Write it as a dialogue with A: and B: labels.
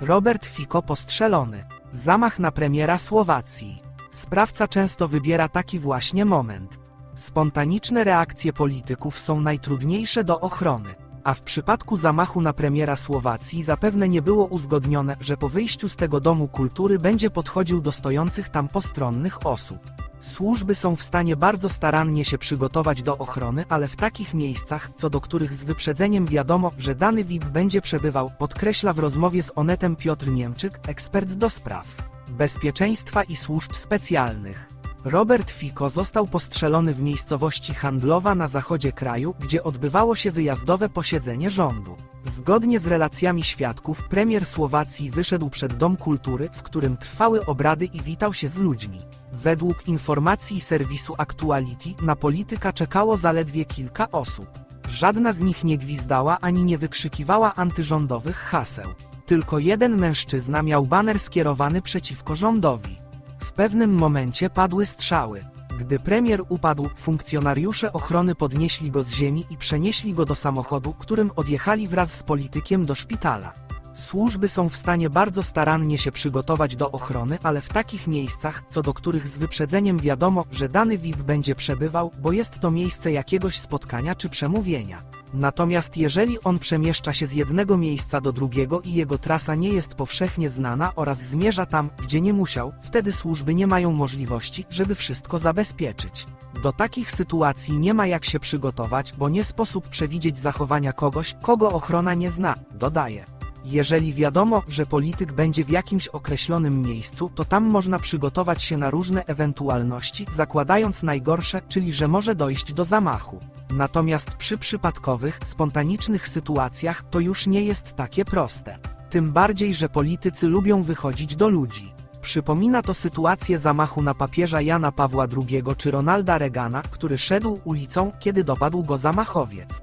A: Robert Fico postrzelony. Zamach na premiera Słowacji. Sprawca często wybiera taki właśnie moment. Spontaniczne reakcje polityków są najtrudniejsze do ochrony. A w przypadku zamachu na premiera Słowacji zapewne nie było uzgodnione, że po wyjściu z tego domu kultury będzie podchodził do stojących tam postronnych osób. Służby są w stanie bardzo starannie się przygotować do ochrony, ale w takich miejscach, co do których z wyprzedzeniem wiadomo, że dany VIP będzie przebywał, podkreśla w rozmowie z Onetem Piotr Niemczyk, ekspert do spraw bezpieczeństwa i służb specjalnych. Robert Fico został postrzelony w miejscowości handlowa na zachodzie kraju, gdzie odbywało się wyjazdowe posiedzenie rządu. Zgodnie z relacjami świadków, premier Słowacji wyszedł przed Dom Kultury, w którym trwały obrady i witał się z ludźmi. Według informacji serwisu Actuality, na polityka czekało zaledwie kilka osób. Żadna z nich nie gwizdała ani nie wykrzykiwała antyrządowych haseł. Tylko jeden mężczyzna miał baner skierowany przeciwko rządowi. W pewnym momencie padły strzały. Gdy premier upadł, funkcjonariusze ochrony podnieśli go z ziemi i przenieśli go do samochodu, którym odjechali wraz z politykiem do szpitala. Służby są w stanie bardzo starannie się przygotować do ochrony, ale w takich miejscach, co do których z wyprzedzeniem wiadomo, że dany VIP będzie przebywał, bo jest to miejsce jakiegoś spotkania czy przemówienia. Natomiast jeżeli on przemieszcza się z jednego miejsca do drugiego i jego trasa nie jest powszechnie znana oraz zmierza tam, gdzie nie musiał, wtedy służby nie mają możliwości, żeby wszystko zabezpieczyć. Do takich sytuacji nie ma jak się przygotować, bo nie sposób przewidzieć zachowania kogoś, kogo ochrona nie zna, dodaje. Jeżeli wiadomo, że polityk będzie w jakimś określonym miejscu, to tam można przygotować się na różne ewentualności, zakładając najgorsze, czyli że może dojść do zamachu. Natomiast przy przypadkowych, spontanicznych sytuacjach to już nie jest takie proste. Tym bardziej, że politycy lubią wychodzić do ludzi. Przypomina to sytuację zamachu na papieża Jana Pawła II czy Ronalda Reagana, który szedł ulicą, kiedy dopadł go zamachowiec.